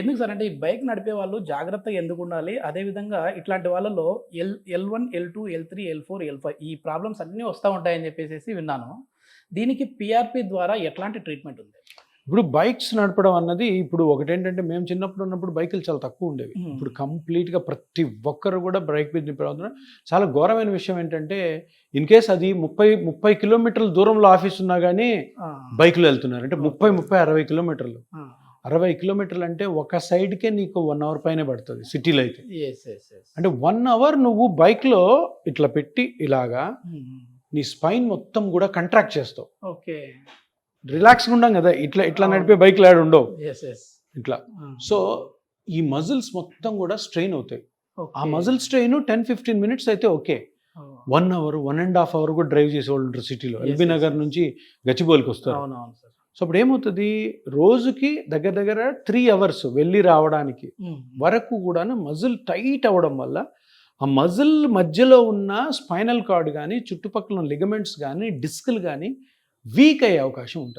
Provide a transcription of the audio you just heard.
ఎందుకు సార్ అంటే ఈ బైక్ నడిపే వాళ్ళు జాగ్రత్తగా ఎందుకు ఉండాలి? అదేవిధంగా ఇట్లాంటి వాళ్ళలో L L one L two L three L four L five ఈ ప్రాబ్లమ్స్ అన్నీ వస్తూ ఉంటాయని చెప్పేసి విన్నాను. దీనికి పిఆర్పి ద్వారా ఎట్లాంటి ట్రీట్మెంట్ ఉంది? ఇప్పుడు బైక్స్ నడపడం అన్నది ఇప్పుడు ఒకటేంటంటే మేము చిన్నప్పుడు ఉన్నప్పుడు బైకులు చాలా తక్కువ ఉండేవి. ఇప్పుడు కంప్లీట్గా ప్రతి ఒక్కరు కూడా బైక్ మీద నింపడుతున్నారు చాలా ఘోరమైన విషయం ఏంటంటే ఇన్ కేస్ అది ముప్పై ముప్పై కిలోమీటర్ల దూరంలో ఆఫీస్ ఉన్నా కానీ బైక్లో వెళ్తున్నారు. అంటే ముప్పై ముప్పై అరవై కిలోమీటర్లు. అరవై కిలోమీటర్లు అంటే ఒక సైడ్కే నీకు వన్ అవర్ పైనే పడుతుంది సిటీలో అయితే. అంటే వన్ అవర్ నువ్వు బైక్లో ఇట్లా పెట్టి ఇలాగా మ్మ్. నీ స్పైన్ మొత్తం కూడా కంట్రాక్ట్ చేస్తావు. ఓకే రిలాక్స్గా ఉండం కదా ఇట్లా ఇట్లా. నడిపే బైక్లు ఆడు ఉండవు. ఇట్లా. సో ఈ మజిల్స్ మొత్తం కూడా స్ట్రెయిన్ అవుతాయి. ఆ. Muscle strain ten fifteen minutes అయితే okay one hour one and half hour కూడా డ్రైవ్ చేసే వాళ్ళు ఉంటారు సిటీలో. ఎల్బీ నగర్. నుంచి గచ్చిబౌలికి వస్తారు. సో అప్పుడు ఏమవుతుంది రోజుకి దగ్గర దగ్గర త్రీ అవర్స్ వెళ్ళి రావడానికి. వరకు కూడా మజిల్ టైట్ అవ్వడం వల్ల ఆ మజిల్ మధ్యలో ఉన్న స్పైనల్ కార్డ్ కానీ చుట్టుపక్కల లిగమెంట్స్ కానీ డిస్క్లు కానీ వీక్ అయ్యే అవకాశం ఉంటుంది